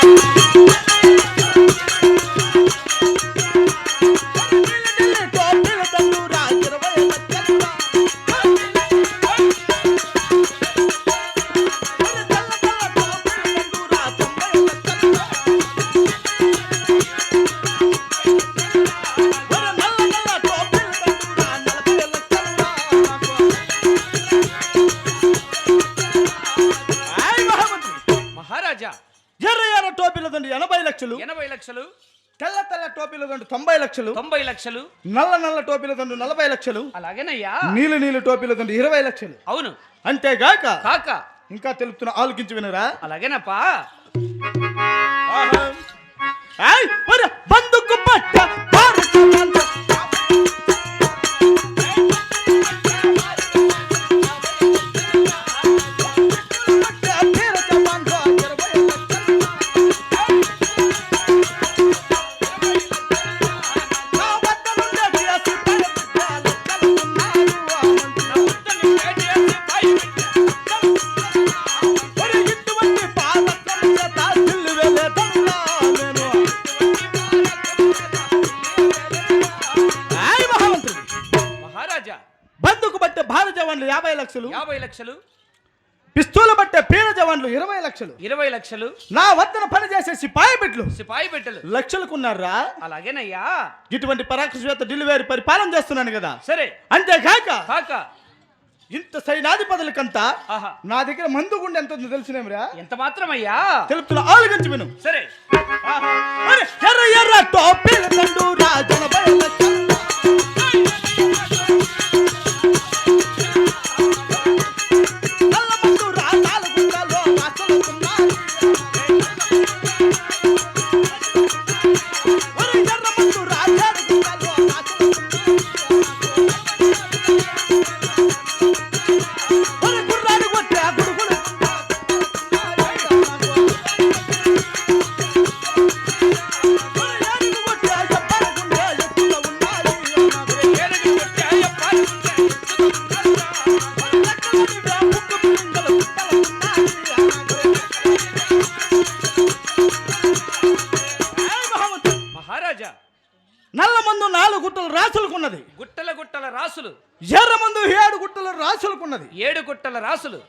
టోపీల ఎర్ర ఎర్ర టోపీల దండు ఎనభై లక్షలు ఎనభై లక్షలు తెల్ల తెల్ల టోపీల దండు తొంభై లక్షలు తొంభై లక్షలు. నల్ల నల్ల టోపీల దండు నలభై లక్షలు అలాగేనయ్యా. నీలి నీలి టోపీల దండు ఇరవై లక్షలు. అవును. అంతేగాక కాక. ఇంకా తెలుపుతున్న ఆలోకించి వినరా? అలాగేనప్పా. లక్షలు. ఇరవై లక్షలు. నా వద్దన పనిచేసే సిపాయి బిడ్లు సిపాయి పెట్టెలు లక్షలకున్నారా? అలాగేనయ్యా. ఇటువంటి పరాక్రమేత డెలివరీ పరిపాలన చేస్తున్నాను కదా. సరే. అంతేకాక కాక. ఇంత సైనాధిపతులకంతా నా దగ్గర మందు గుండె ఎంత ఉందో తెలిసినేమిరా? ఎంత మాత్రమయ్యా? తెలుపుతున్న ఆలోచించి విను. సరే. ఎర్ర ఎర్ర టోపీల దండు రాజనభై నల్ల మందు నాలుగు గుట్టలు రాసులకున్నది. గుట్టల గుట్టల రాసులు. ఎర్ర మందు ఏడు గుట్టలు రాసులకున్నది. ఏడు గుట్టల రాసులు.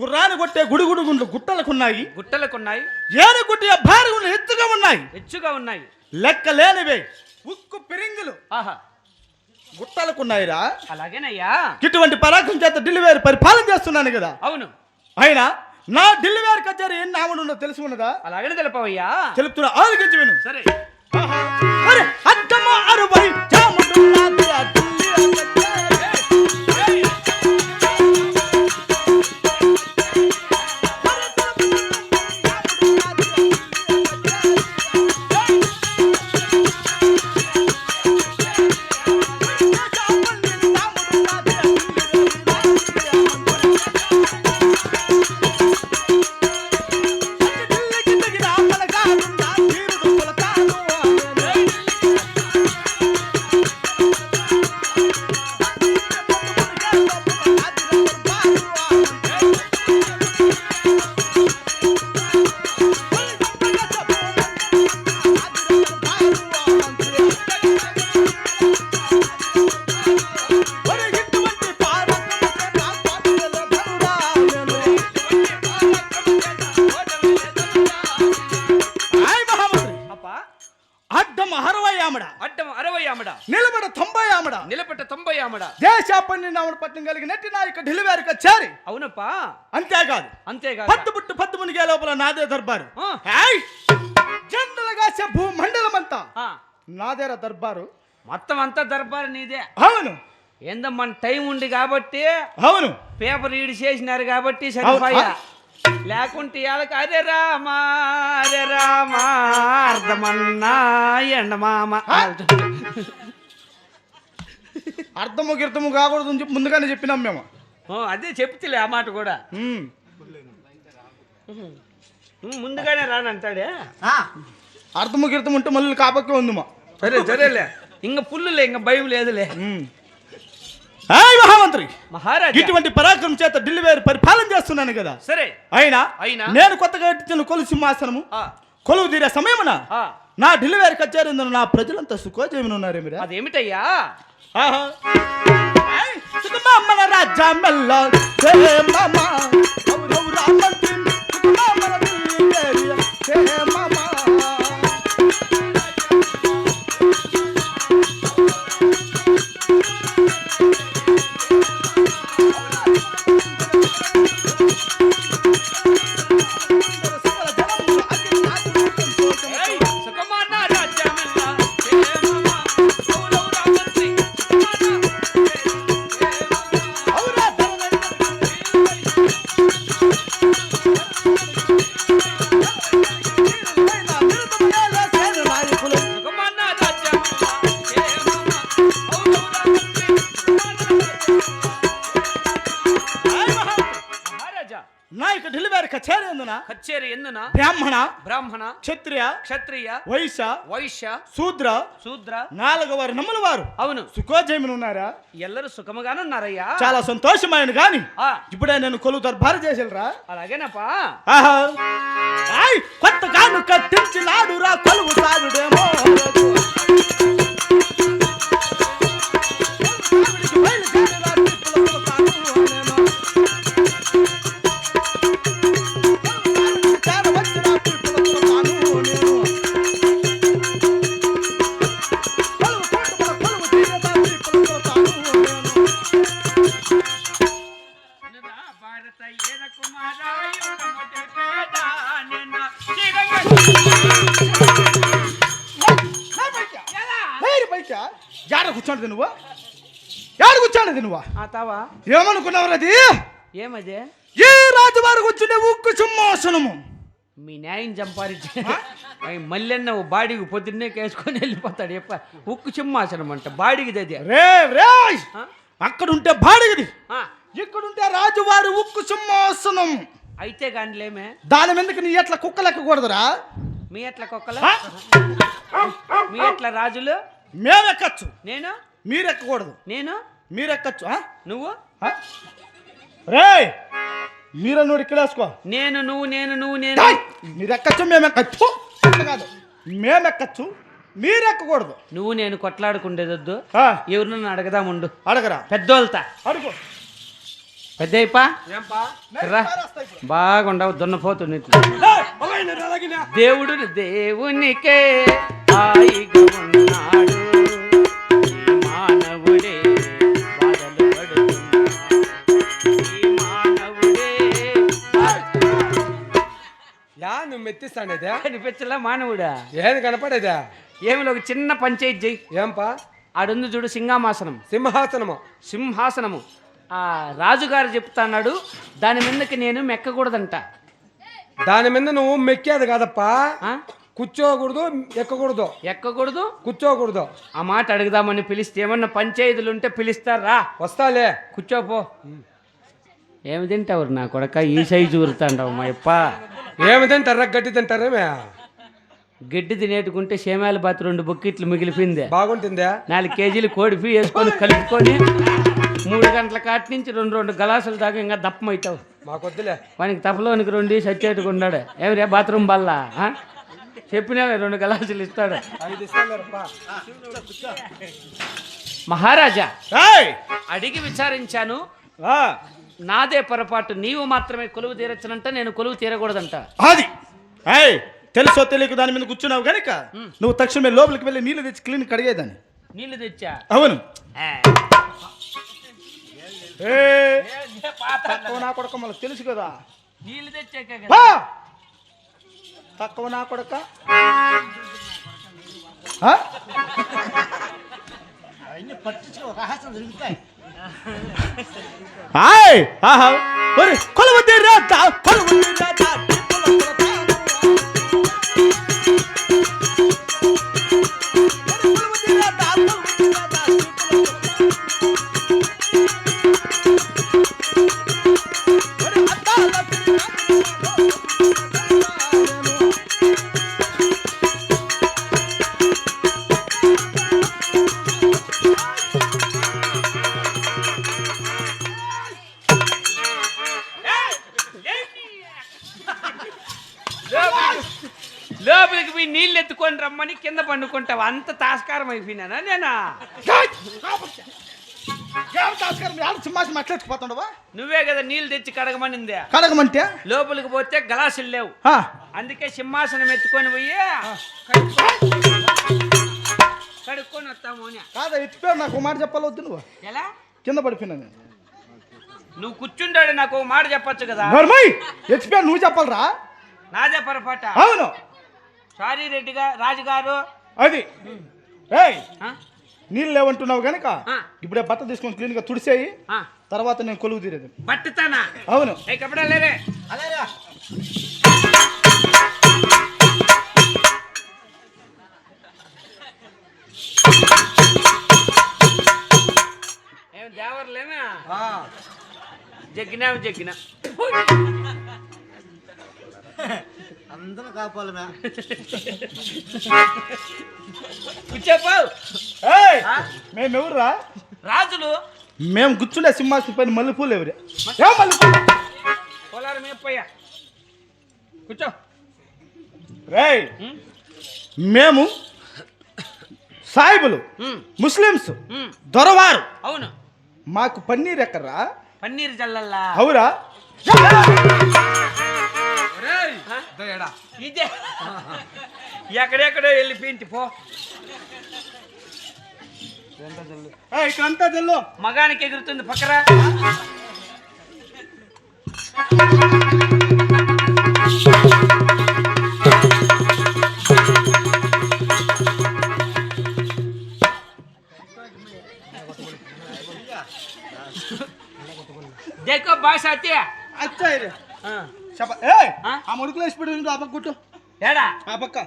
గుర్రాన్ని కొట్టే గుడిగుడు గుండ్లు గుట్టలకున్నాయి. గుట్టలకున్నాయి. ఏడు గుట్ట భారీ గుండ్లు ఎత్తుగా ఉన్నాయి. హెచ్చుగా ఉన్నాయి. లెక్క లేనివే ఉక్కు పిరింగులు. ఆహా. గుట్టలకున్నాయిరా. అలాగేనయ్యా. ఇటువంటి పరాక్రమం చేత డెలివరీ పరిపాలన చేస్తున్నాను కదా. అవును. అయినా నా డెలివరీ కచేరీ ఎన్ని ఆమెనుందో తెలిసి ఉన్నదా అలాగనే తెలపవయ్యా. తెలుపుతున్నా ఆలోచించి విను. సరే. అరే, అద్దమ అరవై జాముడున్నది అడ్డం అరవై ఆమడ అడ్డం అరవై ఆమడ నిలబడ తొంభై ఆమడ నిలబెట్ట తొంభై ఆమడ దేశ పన్నెండు పట్టణం కలిగినట్టు నా యొక్క డెలివరీ కచేరీ అవునప్పా. అంతేకాదు. అంతేగా పట్టు పుట్టు పట్టు మునిగే లోపల నాదే దర్బారు. ఆ. ఏయ్! జనరల్గా భూ మండలం అంతా ఆ, నాదేరా దర్బారు. మొత్తం అంతా దర్బారు నీదే. అవును. ఏందో మన టైం ఉంది కాబట్టి అవును. పేపర్ రీడ్ చేసినారు కాబట్టి సరిపోయా. లేకుంటే ఇవాళకి అరే రామా అరే రామా అర్థమన్నా ఎండ మామ అర్థము గిర్థము కాకూడదు అని చెప్పి ముందుగానే చెప్పినాం మేము ఓ, అదే చెప్తులే ఆ మాట కూడా ఉమ్. నువ్వు ముందుగానే రానంటాడే అర్థము గిర్థం ఉంటే మళ్ళీ కాపక్కే ఉంది మా సరే సరేలే ఇంక పుల్లులే ఇంక భయం లేదులే ఉమ్. ఏయ్ మహామంత్రి. మహారాజా. ఇటువంటి పరాక్రమం చేత ఢిల్లీ వేరు పరిపాలన చేస్తున్నాను కదా. సరే. అయినా అయినా? నేను కొత్తగా కట్టించిన కొలు సింహాసనము కొలువు తీరే సమయమున నా ఢిల్లీ వేరు కచేరి నా ప్రజలంతా సుఖోజీవన ఉన్నారు మీరా? అదేమిటయ్యా? సుఖమామల రాజ్య మెల్ల హే మామ సుఖమామల బ్రాహ్మణ క్షత్రియ క్షత్రియ వైశ్య వైశ్య శూద్ర శూద్ర. నాలుగు వారు నమ్ముల వారు. అవును. సుఖోజయమును ఉన్నారా? ఎల్లరూ సుఖముగానున్నారయ్యా చాలా సంతోషమైన గాని. ఇప్పుడే నేను కొలువు దర్బారు చేసిరా అలాగేనప్పా. కొత్త గాను కట్టించినాడు రా కొలువు సాగుడేమో కూర్చోండి నువ్వు? తావా? ఏమనుకున్నావు అది ఏమదే? ఏ రాజువారు కూర్చుండే ఉక్కు సింహాసనము? మీ న్యాయం చంపారించి మల్లెన్న బాడీకి పొద్దున్నే కేసుకొని వెళ్ళిపోతాడు. ఎప్ప? ఉక్కు సింహాసనం అంట. బాడీకి అదే. రే రే? అక్కడ ఉంటే బాడిగది. ఆ, ఇక్కడుంటే రాజువారి ఉక్కు సింహాసనం. అయితే కానిలేమే దాని మీదకి నీ ఎట్లా కుక్క లెక్కకూడదురా మీ ఎట్ల కుక్కలు? మీ ఎట్ల రాజులు? మేమెక్కచ్చు. నేను? మీరెక్కకూడదు. నేను? మీరెక్కచ్చు ఆ? నువ్వు? ఆ? రే మీరే నువ్వు ఇక్కడ వేసుకో నేను నువ్వు నేను నువ్వు నేను! మీరెక్కచ్చు మేమెక్కచ్చు? కాదు. మేమెక్కచ్చు మీరెక్కకూడదు. నువ్వు నేను కొట్లాడుకుండేదొద్దు. ఆ, ఎవరినన్నా అడగదాముండు అడగరా. పెద్దోళ్తా అడుగు. పెద్ద బాగుండవు దున్నపోతుంది. దేవుడు దేవునికే హాయిగా ఉన్నాడు. నువ్వు మెత్తిస్తానేదా? కనిపించలా మానవుడా. ఏది కనపడేదా? ఏమిలో ఒక చిన్న పంచాయతీ చెయ్యి. ఏంపా? ఆడుంది చూడు సింహామాసనం సింహాసనము? సింహాసనము. ఆ రాజుగారు చెప్తాన్నాడు దాని మీదకి నేను మెక్కకూడదంట. దాని మీద నువ్వు మెక్కేది కాదప్పా. ఆ? కూర్చోకూడదు ఎక్కకూడదు. ఎక్కకూడదు? కూర్చోకూడదు. ఆ మాట అడుగుదామని పిలిస్తే ఏమన్నా పంచాయతీలు ఉంటే పిలుస్తారా? వస్తాలే. కూర్చోపో ఏమి తింటావు నా కొడక? ఈ సైజు ఊరుతాండవు మా యప్ప ఏమి తింటారా? గడ్డి తింటారేమే గడ్డి తినేటుకుంటే సేమాల బాతు రెండు బొక్కిట్లు మిగిలిపోయిందే. బాగుంటుందా? నాలుగు కేజీలు కోడిపి వేసుకొని కలుపుకొని మూడు గంటల కాటి నుంచి రెండు రెండు గలాసులు దాకా ఇంకా దప్పమవుతావు మాకొద్దులే. వానికి తపలోనికి రెండు సచ్చేట్టుకు ఉన్నాడు. ఏమిరే బాత్రూమ్ బల్లా? ఆ? చెప్పినావే రెండు గలాసులు ఇస్తాడు. మహారాజా! అడిగి విచారించాను. నాదే పొరపాటు నీవు మాత్రమే కొలువు తీరచ్చనంట నేను కొలువు తీరకూడదంట అది ఏయ్ తెలుసో తెలియక దాని మీద కూర్చున్నావు కనుక నువ్వు తక్షణమే లోపలికి వెళ్ళి నీళ్ళు తెచ్చి క్లీన్ కడిగేదాన్ని నీళ్ళు తెచ్చా అవును. ఏ తక్కువ నా కొడక మనకు తెలుసు కదా తెచ్చాక ఆ! కదా తక్కువ నా కొడక ఆ? ఆయ్! ఆహా! ఒరే, కొలువు తీరాత, కొలువు తీరాత, కొలువు పండుకుంటావు అంత తాస్కారం అయిపోయినానా నేనా? సింహాసి మాట్లాడుకుపోతుండవా నువ్వే కదా నీళ్ళు తెచ్చి కడగమనిందే. కడగమంటే? లోపలికి పోతే గ్లాసులు లేవు. అందుకే సింహాసనం ఎత్తుకొని పోయి కడుక్కొని- వస్తాము కాదా ఎత్తిపోయావు నాకు మాట చెప్పాలి నువ్వు? ఎలా? కింద పడిపోయినా నేను. నువ్వు కూర్చుంటాడు నాకు మాట చెప్పొచ్చు కదా? ఎత్తిపోయావు నువ్వు చెప్పాలరా? నాదే పొరపాట. అవును. సారీ రెడ్డి గారు రాజుగారు అది. ఏయ్? నీళ్ళు లేవంటున్నావు కనుక. ఇప్పుడే బట్ట తీసుకొని క్లీన్గా తుడిసేయి. ఆ, తర్వాత నేను కొలువు తీరేది. పట్టుతానా అవును. జగ్గినాము జగ్గిన అందరూ కాపాలి మ్యా కూర్చోపావు ఏయ్ ఆ? మేమెవర్రా రాజులు. మేము కూర్చుండే సింహాసనం పైన మల్లెపూలు ఎవరే? ఏ మల్లెపూలు? పోలారం మేపోయా కూర్చో. రేయ్ ఉమ్, మేము సాయిబులు ముస్లిమ్స్. దొరవారు. అవును. మాకు పన్నీర్ ఎక్కర్రా? పన్నీర్ జల్లల్లా? అవురా? ఆ? ఇదే ఎక్కడెక్కడో వెళ్ళిపోయింది పో ఇక్కడంతా తెల్లు మగానికి ఎగురుతుంది పక్కరా देखो बास आती है అచ్చా ఇది हाँ। చెప్ప ఏయ్! ఆ? ఆ పక్క కొట్టు. ఏడా? ఆ పక్క.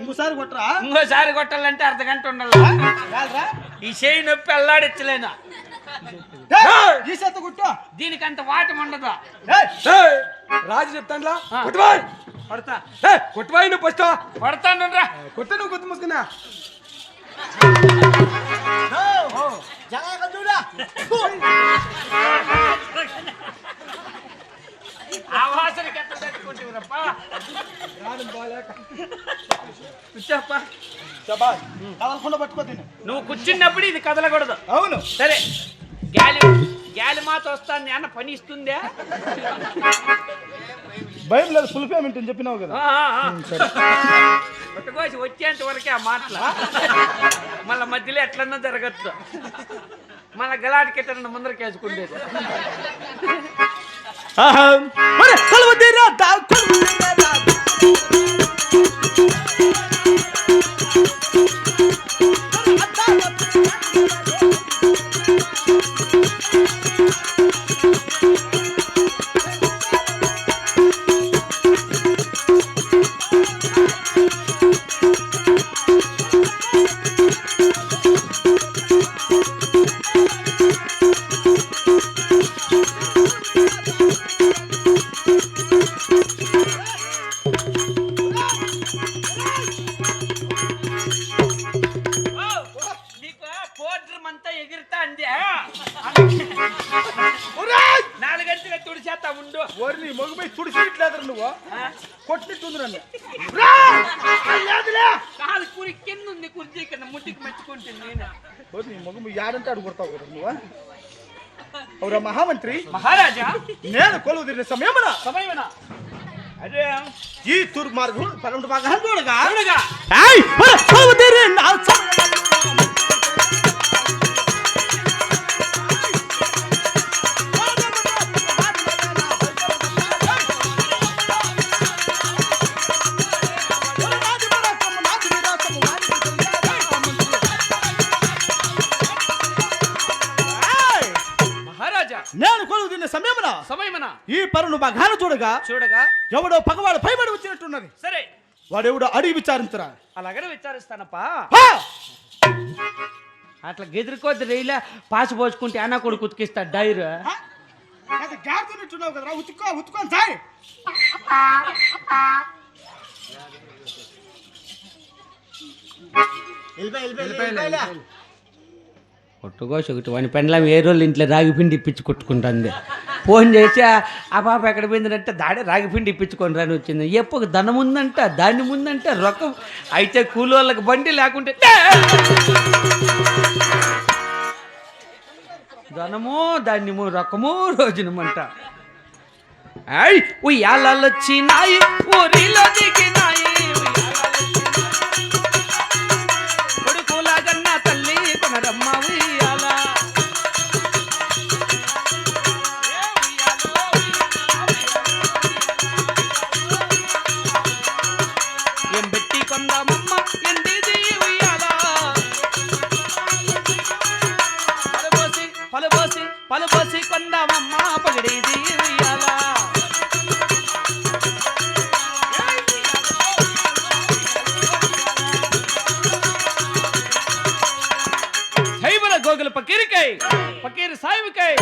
ఇంకోసారి కొట్టరా? ఇంకోసారి కొట్టాలంటే అర్ధ గంట ఉండాలి? ఈ చేయి నొప్పి అల్లాడించలేను ఏయ్, ఈ చేత కొట్టు. దీనికి అంత వాటం ఉండదు? ఏయ్, రాజు చెప్తానులా. కొట్టువాయ్ పడతా. కొట్టువాయి నువ్వు ఫస్ట్? పడతాను రా కొట్ట నువ్వు కొత్త జనాలు చూడా? శబాష్. కదలకుండా నువ్వు కూర్చున్నప్పుడు ఇది కదలకూడదు. అవును. సరే గాలి గాలి మాత వస్తాను అన్న పని ఇస్తుందా? భయం లేదు ఫుల్ పేమెంట్ అని చెప్పినావు కదా. పుట్టకోసి వచ్చేంత వరకే ఆ మాటలు. మళ్ళీ మధ్యలో ఎట్లన్నా జరగచ్చు. మళ్ళీ గలాటికి ఎట్లన్నా ముందరకేసుకుండేది. ఆహా. ఒరే, కొలువు తీరాదా, కొలువు కొట్టిట్టుంది నన్ను కాలు కూరి కింద ఉంది కుర్చీ కింద ముట్టికి మెచ్చుకుంటుంది నేను. నీ మొగుము యాడంటే అడుగు కొడతావు కదా నువ్వు? అవురా మహామంత్రి. మహారాజా? నేను కొలువు తీరిన సమయమున సమయమేనా? అదే. ఈ దుర్మార్గులు పన్నెండు బాగా చూడగా చూడగా ఏయ్, ఒరే, కొలువు ఈ పరును బాగా చూడగా చూడగా ఎవడో పగవాడు పైబడి వచ్చినట్టున్నది. సరే. వాడెవడో అడిగి విచారించరా. అలాగనే విచారిస్తానప్పా! అట్లా గెదిరికొద్ది రైలా పాసి పోసుకుంటే అన్న కొడుకు ఉతికిస్తాడు డైర్. గాడుతున్నట్టున్నావు కదరా. ఉతుక్కో ఉతుక్కొని సాయ్. కొట్టుకోసి ఒకటి వాని పెండ్లం ఏ రోజు ఇంట్లో రాగి పిండి ఇప్పించి కొట్టుకుంటుంది. ఫోన్ చేసి "ఆ- పాప ఎక్కడ పోయిందంటే దాడే రాగిపిండి ఇప్పించుకొని రాని వచ్చింది. ఎప్పుడు ధనం ఉందంట దాన్ని ముందంట రొక్కం అయితే కూలి వాళ్ళకి బండి లేకుంటే ధనము దాన్ని రకము రోజునమంట. ఐ ఉయ్యాలొచ్చినాయి ఊరిలో దిగినాయి ಕೈ ಫಕೀರ್ ಸಾಹಿಬ್ ಕೈ